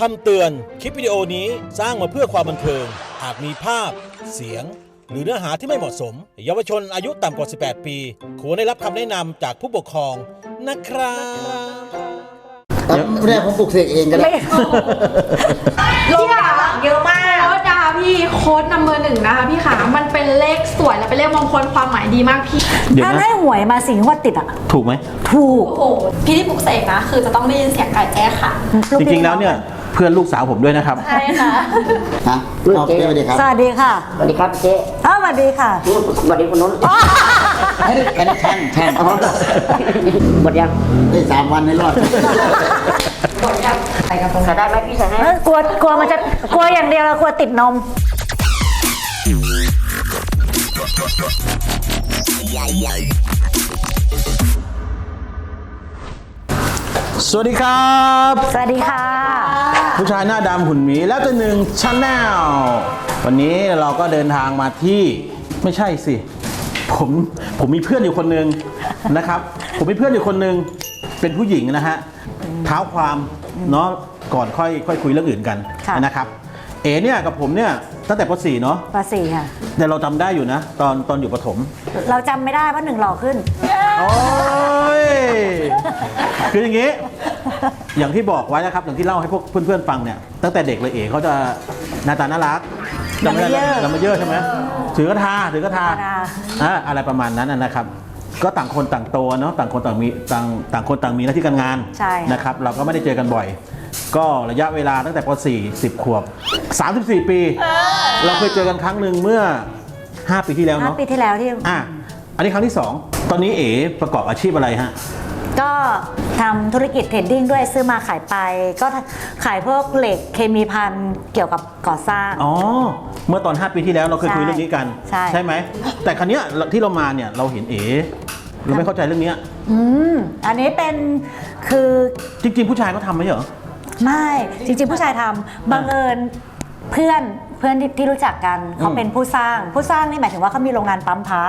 คำเตือน คลิปวิดีโอนี้สร้างมาเพื่อความบันเทิง อาจมีภาพ เสียง หรือเนื้อหาที่ไม่เหมาะสม เยาวชนอายุต่ำกว่า 18 ปี ควรได้รับคำแนะนำจากผู้ปกครองนะครับ ครับไม่ได้ผมปลุกเสกเองก็ได้ ลงหลังเยอะมากโค้ดนะคะพี่โค้ดนัมเบอร์หนึ่งนะคะพี่ขามันเป็นเลขสวยและเป็นเลขมงคลความหมายดีมากพี่ เดี๋ยวถ้านะได้หวยมาสี่งวดติดอะ ถูกไหมถูก โอ้โหพี่ที่ปลุกเสกนะ คือจะต้องได้ยินเสียงไก่แจ้ค่ะลูกจพี่ริงๆแล้วเนี่ย เพื่อนลูกสาวผมด้วยนะครับ ใช่ค่ะ ฮะเอาเจ๊ไปดิครับสวัสดีค่ะสวัสดีครับเจ๊อ้าวสวัสดีค่ะสวัสดีคุณนุ้นให้ได้กันแช่งแช่งอ๋อหมดยังได้สามวันในรอดใส่ได้ไหมพี่ใส่ให้เอ้ยกลัวกลัวมันจะกลัวอย่างเดียวเรากลัวติดนม สวัสดีครับ สวัสดีค่ะ ผู้ชายหน้าดำหุ่นหมีแล้วจะหนึ่งชาแนลวันนี้เราก็เดินทางมาที่ไม่ใช่สิ ผมผมมีเพื่อนอยู่คนหนึ่งนะครับ ผมมีเพื่อนอยู่คนหนึ่งเป็นผู้หญิงนะฮะเท้าความเนาะก่อนค่อยค่อยคุยเรื่องอื่นกันค่ะ นะครับ เอ๋เนี่ยกับผมเนี่ยตั้งแต่ป .4 เนาะปาสี่ค่ะ แต่เราจำได้อยู่นะ ตอนตอนอยู่ประถมเราจำไม่ได้ว่าหนึ่งหล่อขึ้น โอ้ย คืออย่างนี้ อย่างที่บอกไว้นะครับ อย่างที่เล่าให้พวกเพื่อนๆฟังเนี่ย ตั้งแต่เด็กเลยเอ๋เขาจะหน้าตาน่ารักจำไม่ได้อย่ามาเยอะจำไม่เยอะใช่ไหมถือกระทาถือกระทาธรรมดาอ่าอะไรประมาณนั้นนะนะครับ ก็ต่างคนต่างโตเนาะ ต่างคนต่างมีต่างต่างคนต่างมีหน้าที่การงานใช่ค่ะนะครับ เราก็ไม่ได้เจอกันบ่อย ก็ระยะเวลาตั้งแต่ป .4 10 ขวบ 34 ปี เราเคยเจอกันครั้งหนึ่งเมื่อ 5 ปีที่แล้วห้าเนาะปีที่แล้วที่อะ อันนี้ครั้งที่ 2 ตอนนี้เอ๋ประกอบอาชีพอะไรฮะ ก็ทำธุรกิจเทรดดิ้งด้วยซื้อมาขายไป ก็ขายพวกเหล็กเคมีพันเกี่ยวกับก่อสร้าง อ๋อ เมื่อตอน 5 ปีที่แล้วเราเคยคุยใช่เรื่องนี้กันใช่ ไหม แต่ครั้งเนี้ยที่เรามาเนี่ยเราเห็นเอ๋เราไม่เข้าใจเรื่องเนี้ยอืมอันนี้เป็นคือจริง ๆ ผู้ชายเขาทำไหมเหรอ ไม่จริงๆผู้ชายทำบังเอิญเพื่อนเพื่อนที่ที่รู้จักกันเขาอืม เป็นผู้สร้างผู้สร้างนี่หมายถึงว่าเขามีโรงงานปั๊มพระ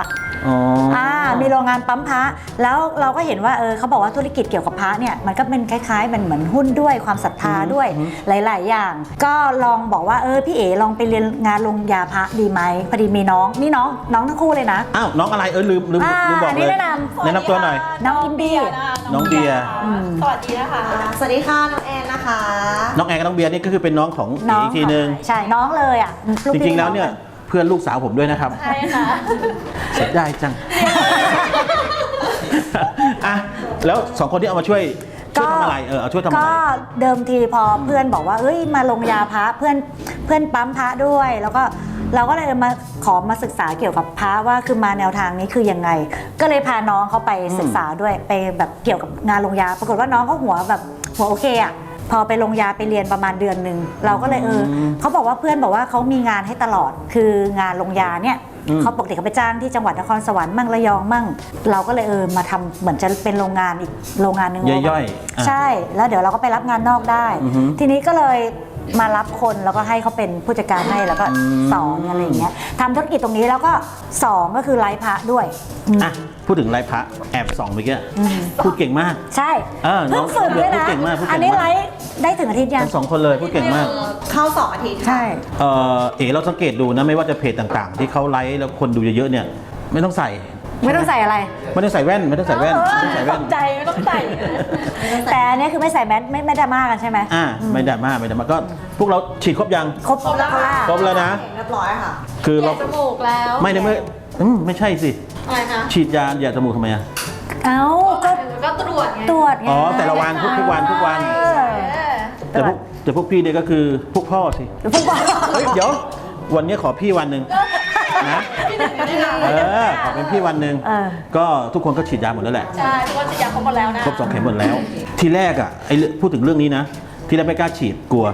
อ๋อออ่ามีโรงงานปั๊มพระแล้วเราก็เห็นว่าเออเขาบอกว่าธุรกิจเกี่ยวกับพระเนี่ยมันก็เป็นคล้ายๆเป็นเหมือนหุ้นด้วยความศรัทธาด้วยหลาย ๆ อย่าง ก็ลองบอกว่าเออพี่เอ๋ลองไปเรียนงานลงยาพระดีไหมพอดีมีน้องนี่น้องน้องทั้งคู่เลยนะ อ้าวน้องอะไรเออลืมลืมอ่าลืมบอกอันเลนี้ยแนะนำ แนะนำตัวหน่อย น้องอินดี้ น้องเบียร์ สวัสดีนะคะ สวัสดีค่ะ น้องแอนนะคะ น้องแอนกับน้องเบียร์นี่ก็คือเป็นน้องของน้เอ๋องอีกทีนึง ใช่น้องเลยอะกจพี่ริงๆแล้วเนี่ยองกัเพื่อนลูกสาวผมด้วยนะครับ ใช่ค่ะเสียดายจัง อะ แล้วสองคนที่เอามาช่วยช่วยทำอะไร เออเอาช่วยทำอะไร ก็เดิมทีพอเพื่อนบอกว่าเอ้ยมาลงยาพระเพื่อนเพื่อนปั๊มพระด้วย แล้วก็เราก็เลยมาขอมาศึกษาเกี่ยวกับพระว่าคือมาแนวทางนี้คือยังไง ก็เลยพาน้องเขาไปศึกษาด้วยไปแบบเกี่ยวกับงานลงยา ปรากฏว่าน้องเขาหัวแบบหัวโอเคอะ พอไปลงยาไปเรียนประมาณเดือนหนึ่งเราก็เลยเออเขาบอกว่าเพื่อนบอกว่าเขามีงานให้ตลอดคืองานลงยาเนี่ยอืมเขาปกติเขาไปจ้างที่จังหวัดนครสวรรค์มั่งระยองมั่ง เราก็เลยเออมาทำเหมือนจะเป็นโรงงานอีกโรงงานหนึ่งย่อยๆอะใช่ แล้วเดี๋ยวเราก็ไปรับงานนอกได้อือฮึทีนี้ก็เลยมารับคนแล้วก็ให้เขาเป็นผู้จัดการให้แล้วก็อืมสอนอะไรอย่างเงี้ยทำธุรกิจตรงนี้แล้วก็สองก็คือไลฟ์พระด้วยอืมอะ พูดถึงไรพระแอบส่องเมื่อกี้พูดเก่งมาก ใช่เออน้เพิ่องงฝึกด้วยพูดนะเก่งมากพูดเก่งมากอันนี้ไลฟ์ได้ถึงอาทิตย์ยัง ทั้งสองคนเลยพูดเก่งมาก เข้าสองอาทิตย์ค่ะ ใช่ เออเอ๋เราสังเกตดูนะไม่ว่าจะเพจต่างๆ ที่เขาไลฟ์แล้วคนดูเยอะๆเนี่ยไม่ต้องใส่ไม่ต้องใส่อะไรไม่ต้องใส่แว่นไม่ต้องใส่แว่นไม่ต้องใส่แว่นใจไม่ต้องใส่แต่อันนี้คือไม่ใส่แมสไม่ไม่ดราม่ากันใช่ไหมอ่าไม่ดราม่าไม่ดราม่าก็ พวกเราฉีดครบยัง ครบแล้วค่ะ ครบแล้วนะ เรียบร้อยค่ะคือเปลี่เรายนจมูกแล้ว ไม่ในเมื่ออืมไม่ใช่สิ อะไรนะฉีดยาอย่าจมูกทำไมอะ เอ้าก็ก็ตรวจไงตรวจไง อ๋อ แต่ละวันทุกทุกวันทุกวัน เออ เออแต่พวกแต่พวกพี่เนี่ยก็คือพวกพ่อสิ พวกบอกเฮ้ย เดี๋ยว วันนี้ขอพี่วันหนึ่งนะเออ ขอเป็นพี่วันหนึ่งเออ ก็ทุกคนก็ฉีดยาหมดแล้วแหละ ใช่ทุกคนฉีดยาครบหมดแล้วนะ ครบสองเข็มหมดแล้ว ทีแรกอะไอ้เรื่องพูดถึงเรื่องนี้นะ ที่แรกไม่กล้าฉีดกลัว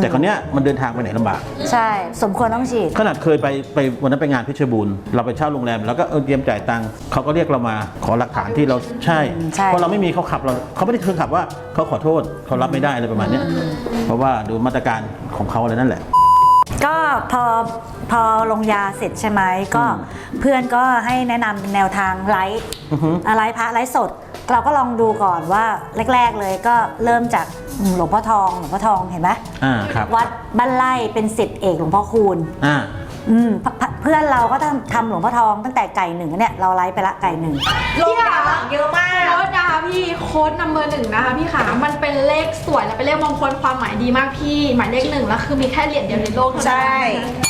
แต่คราวเนี้ยมันเดินทางไปไหนลำบาก ใช่ สมควรต้องฉีด ขนาดเคยไปไปวันนั้นไปงานเพชรบูรณ์เราไปเช่าโรงแรมแล้วก็เออเตรียมจ่ายตังค์เขาก็เรียกเรามาขอหลักฐานที่เราใช่ ใช่ เพราะเราไม่มีเขาขับเราเขาไม่ได้เชิงขับว่าเขาขอโทษเขารับไม่ได้อะไรประมาณเนี้ยเพราะว่าดูมาตรการของเขาอะไรนั่นแหละ ก็พอพอลงยาเสร็จใช่ไหมก็เพื่อนก็ให้แนะนำเป็นแนวทางไลฟ์อือฮึอะไรพระไลฟ์สด เราก็ลองดูก่อนว่าแรก ๆเลยก็เริ่มจากหลวงพ่อทองหลวงพ่อทองเห็นไหมอ่าครับวัดบ้านไร่เป็นสิทธิเอกหลวงพ่อคูณอ่าอืมพเพื่อนเราก็ทำทำหลวงพ่อทองตั้งแต่ไก่หนึ่งเนี่ยเราไลฟ์ไปละไก่หนึ่งลงยาหลังเยอะมากโค้ดนะคะพี่โค้ดนัมเบอร์หนึ่งนะคะพี่ขามันเป็นเลขสวยและเป็นเลขมงคลความหมายดีมากพี่ หมายเลขหนึ่งแล้วคือมีแค่เหรียญเดียวในโลกเท่านั้นใช่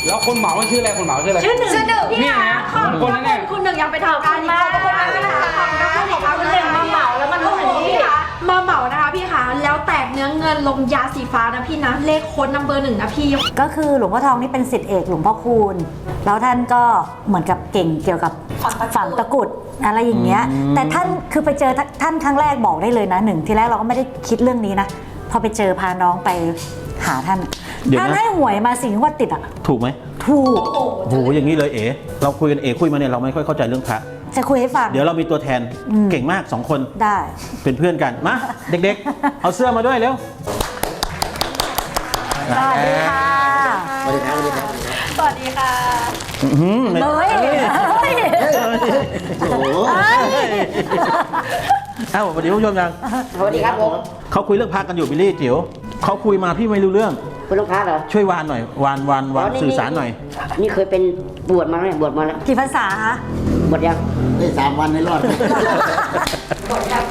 แล้วคนเหมาชื่ออะไรคนเหมาชื่ออะไรชื่อหนึ่งชื่อหนึ่งพี่นี่คะนะขอบคคุนณนั้นเนี่ยคุณหนึ่งยังไปทำการมากขอบคุณมากนะคะขอบคุณมากค่ะ แล้วแตกเนื้อเงินลงยาสีฟ้านะพี่นะ เลขโค้ดนัมเบอร์หนึ่งนะพี่ ก็คือหลวงพ่อทองนี่เป็นสิทธิเอกหลวงพ่อคูณ แล้วท่านก็เหมือนกับเก่งเกี่ยวกับฝังตะกรุดฝังตะกรุดอะไรอย่างเงี้ย แต่ท่านคือไปเจอท่านครั้งแรกบอกได้เลยนะหนึ่งทีแรกเราก็ไม่ได้คิดเรื่องนี้นะ พอไปเจอพาน้องไปหาท่านเดี๋ยวนะ ท่านให้หวยมาสิงวดติดอะ ถูกไหมถูก โอ้โหอย่างนี้เลยเอ๋เราคุยกันเอ๋คุยมาเนี่ยเราไม่ค่อยเข้าใจเรื่องพระ จะคุยให้ฟัง เดี๋ยวเรามีตัวแทนอืม เก่งมากสองคนได้ เป็นเพื่อนกันมาเด็กๆ เอาเสื้อมาด้วยเร็วสวัสดีค่ะสวัสดีครับสวัสดีครับสวัสดีค่ะ อื้อหือเฮ้ยเฮ้ยโอ้โหเอ้าสวัสดีผู้ชมยังสวัสดีครับผมเขาคุยเรื่องพระกันอยู่บิลลี่จิ๋วเขาคุยมาพี่ไม่รู้เรื่องคุณลูกค้าเหรอช่วยวานหน่อยวานวานวานสื่อสารหน่อย นี่เคยเป็นบวชมาแล้วเนี่ยบวชมาแล้วกี่ภาษาคะบวชยัง ได้สามวันในรอดบวชยัง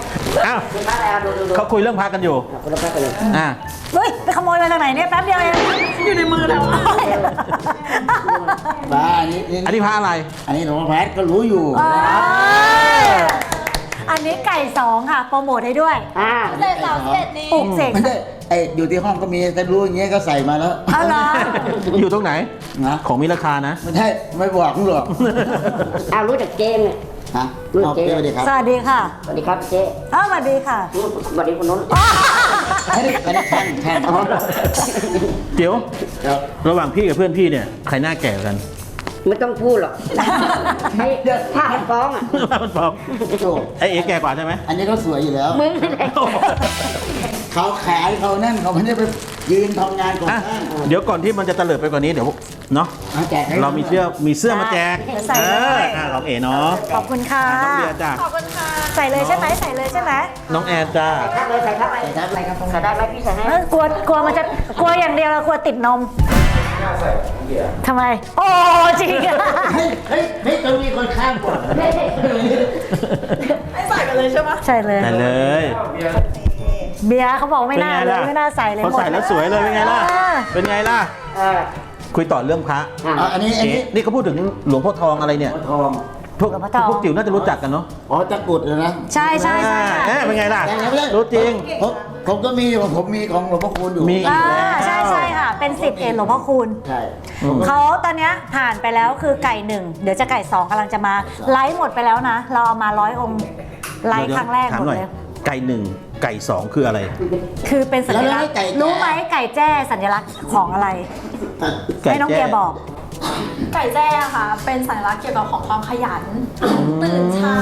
อ้าวคุณค้าอะไรครับดูดูดูเขาคุยเรื่องพระกันอยู่ คุณลูกค้ากันเลยอ่าเฮ้ย ไปขโมยมาจากไหนเนี่ยแป๊บเดียวเองอยู่ในมือแล้วบ้าอันนี้นี่อันนี้พระอะไร อันนี้หลวงพ่อแพทย์ก็รู้อยู่อันนี้ไก่สองค่ะโปรโมทให้ด้วยอ่าเศษสามเศษนี้ปลูกเสกไม่ใช่ไออยู่ที่ห้องก็มีแต่รู้อย่างเงี้ยก็ใส่มาแล้วเอาเหรออยู่ตรงไหนนะของมีราคานะไม่ใช่ไม่บอกมึงหรอกเอารู้จักเจมส์เนี่ย ฮะรู้เอาเจ๊เจ๊สวัสดีครับสวัสดีค่ะสวัสดีครับเจ๊อ้าวสวัสดีค่ะสวัสดีคุณนุ้นอันนี้อันนี้ช่างช่างเดี๋ยวครับระหว่างพี่กับเพื่อนพี่เนี่ยใครหน้าแก่กว่ากัน ไม่ต้องพูดหรอกให้ถ้ามันฟ้องอะมันบอกโอ้ไอเอ๋แก่กว่าใช่ไหมอันนี้ก็สวยอยู่แล้วมึงนี่แหละเขาขายเขานั่นเขาไม่ได้ไป ยืนทำงานก่อนอะสร้างเดี๋ยวก่อนที่มันจะเตลิดไปกว่านี้เดี๋ยวเนาะเอาแจกให้เรามีเสื้อมีเสื้อมาแจกเดี๋ยวใส่เอเลยออะน้องเอ๋เนาะขอบคุณค่ะน้องเบียร์จ้ะขอบคุณค่ะใส่เลยใช่ไหมใส่เลยใช่ไหมน้องแอนจ้าทักเลยใส่ทักเลยใส่ทักเลยใส่ได้ไหมพี่ใส่ให้เอ้ยกลัวกลัวมันจะกลัวอย่างเดียวเรากลัวติดนมทำไม โอ้จริงอะเฮ้ยเฮ้ยเฮ้ยต้องมีคนข้ามก่อน ไม่ใส่กันเลยใช่ไหมใช่เลย ได้เลย เบียร์เขาบอกไม่น่าป็นเลไงยล่ะไม่น่าใส่เลยเขาใส่หมดแล้วสวยเลยเป็นไงล่ะเออเป็นไงล่ะเออคุยต่อเรื่องพระอะอะอันนี้อันเอ๊ะนี้นี่เขาพูดถึงหลวงพ่อทองอะไรเนี่ยทองพวกพวกจิ๋วน่าจะรู้จักกันเนาะ อ๋อตะกรุดเลยนะ ใช่ใช่ใช่อ่าเอ๊ะเป็นไงล่ะแต่ยังไม่ได้รู้จริง ผมผมก็มีอยู่ผมมีของหลวงพ่อคูณอยู่ มีอ่าใช่ใช่ค่ะ เป็นสิทธิ์เอกหลวงพ่อคูณ ใช่เขาตอนเนี้ยผ่านไปแล้วคือไก่หนึ่งเดี๋ยวจะไก่สองกำลังจะมา ไลฟ์หมดไปแล้วนะ เราเอามาร้อยองค์ไลฟ์ครั้งแรกถาหมมดหน่อยเลย ไก่หนึ่ง ไก่สองคืออะไร คือเป็นสัญลักษณ์รู้ไหมไก่แจ้สัญลักษณ์ของอะไรไก่ให้น้องแจ้เบียร์บอกไก่แจ้ค่ะ เป็นสัญลักษณ์เกี่ยวกับของความขยัน ตื่นเช้า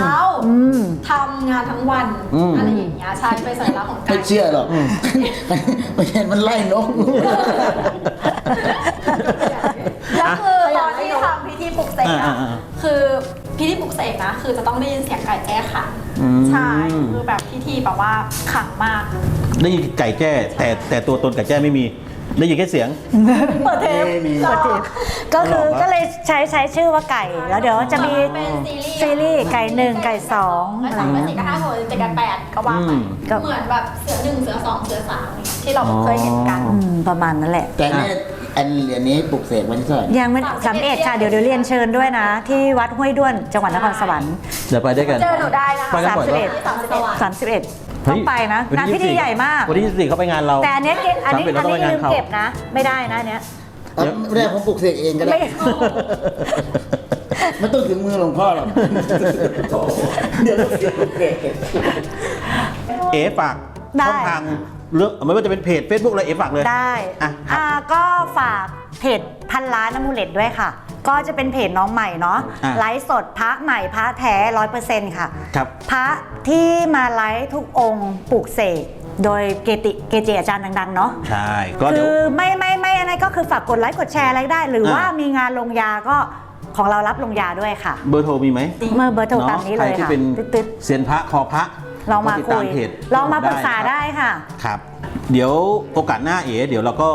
อืม ทำงานทั้งวันอืม อะไรอย่างเงี้ยใช่เป็นสัญลักษณ์ของไก่ไม่เชื่อหรอกไม่เห็นมันไล่นกอยู่แล้วคือตอนที่ทำพิธีปลุกเสกอ่าอะอ่าอ่า คือ พิธีปลุกเสกนะ คือจะต้องได้ยินเสียงไก่แจ้ขันอืม ใช่คือแบบพิธีแบบว่าขลังมากได้ยินไก่แจ้ แต่แต่ตัวตนไก่แจ้ไม่มี ได้ยินแค่เสียง เปิดเทปไม่มีหรอก็คือหรอ ก็เลยใช้ใช้ชื่อว่าไก่ แล้วเดี๋ยวจะมีเป็นซีรีส์ซีรีส์ไก่หนึ่งไก่สองแล้วอะไรสามอย่างเป็นเงี้สี่ยกับห้าหกเจ็ดกับแปดก็ว่าไปอืม ก็ เหมือนแบบเสือหนึ่งเสือสองเสือสามที่เราเคยเห็นกัน อืมประมาณนั้นแหละ แต่เนี่ย อันเหรียญนี้ปลุกเสกวันที่เท่าไหร่ยังไม่สามเอ็ดค่ะเดี๋ยวเดี๋ยวเรียนเชิญด้วยนะ ที่วัดห้วยด้วนจังหวัดนครสวรรค์เดี๋ยวไปด้วยกันเจอหนูได้นะคะไปกันสามบ่อยสิบปะเอ็ดที่สามสิบเอ็ดสามสิบเอ็ดต้องไปนะวันงานที่พิธี24ใหญ่มาก วันที่24เขาไปงานเรา แต่อันเนี้ยเก็บอันนี้สามสิบเอ็ดอันนี้เราต้องไปงานลืมเขาเก็บนะ ไม่ได้นะอันเนี้ยเอาไม่ได้ผมปลุกเสกเองก็ได้ ไม่ไม่ต้องถึงมือหลวงพ่อหรอกเดี๋ยวปลุกเสกเอ๋ฝากได้ช่องทาง เรื่องไม่ว่าจะเป็นเพจ Facebook อะไรเอ๋ฝากเลย ได้อะครับอ่าก็ฝากเพจพันล้านน้ำมูเลตด้วยค่ะ ก็จะเป็นเพจน้องใหม่เนาะอะไลฟ์สดพระใหม่พระแท้ร้อยเปอร์เซ็นต์ค่ะครับ พระที่มาไลฟ์ทุกองค์ปลูกเสกโดยเกติเกจิอาจารย์ดังๆเนาะ ใช่ก็คืเดี๋ยว อไม่ไม่ไม่อะไรก็คือฝากกดไลค์กดแชร์อะไรได้ หรืออะว่ามีงานลงยาก็ของเรารับลงยาด้วยค่ะ เบอร์โทรมีไหมเมื่อเบอร์โทรตามนี้เลยใครที่ค่ะเป็นตึ๊ดเซียนพระคอพระ ลองมาติดคุตามยเพจลองมาปรึกษาได้ได้ค่ะครับเดี๋ยวโอกาสหน้าเอ๋เดี๋ยวเราก็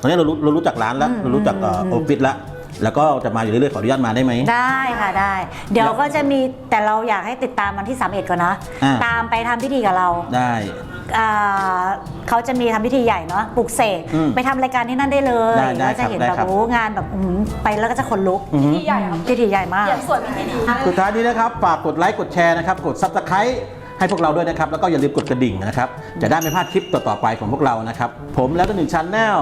ตอนนี้เรารู้เรารู้จักร้านแล้วอืมเรารู้จักเอ่ออมออฟฟิศแล้วแล้วก็จะมาอยู่เรื่อยๆขออนุญาตมาได้ไหมได้ค่ะได้ เดี๋ยวก็จะมีแต่เราอยากให้ติดตามวันที่ 31 ก่อนนะอ่าตามไปทำพิธีกับเราได้อ่าเขาจะมีทำพิธีใหญ่เนาะปลุกเสกอืมไปทำรายการที่นั่นได้เลยได้ได้ก็จะเห็นครับแบบได้ครับโอ้งานแบบอื้อหือไปแล้วก็จะขนลุกอือฮึพี่ใหญ่ครับพิธีใหญ่มากเขียนสวยไม่ดีสุดท้ายนี้นะครับฝากกดไลค์กดแชร์นะครับกด Subscribe ให้พวกเราด้วยนะครับ แล้วก็อย่าลืมกดกระดิ่งนะครับ จะได้ไม่พลาดคลิปต่อๆไปของพวกเรานะครับ ผมแล้วก็หนึ่งชั้นแนล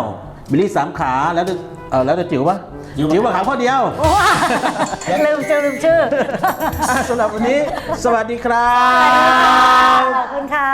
บิลลี่สามขาแล้วก็เออแล้วก็จิ๋วปะจิ๋วจิ๋วกับขาข้อเดียวโอ้ลืมชื่อลืมชื่ออะสำหรับวันนี้ สวัสดีครับขอบคุณค่ะ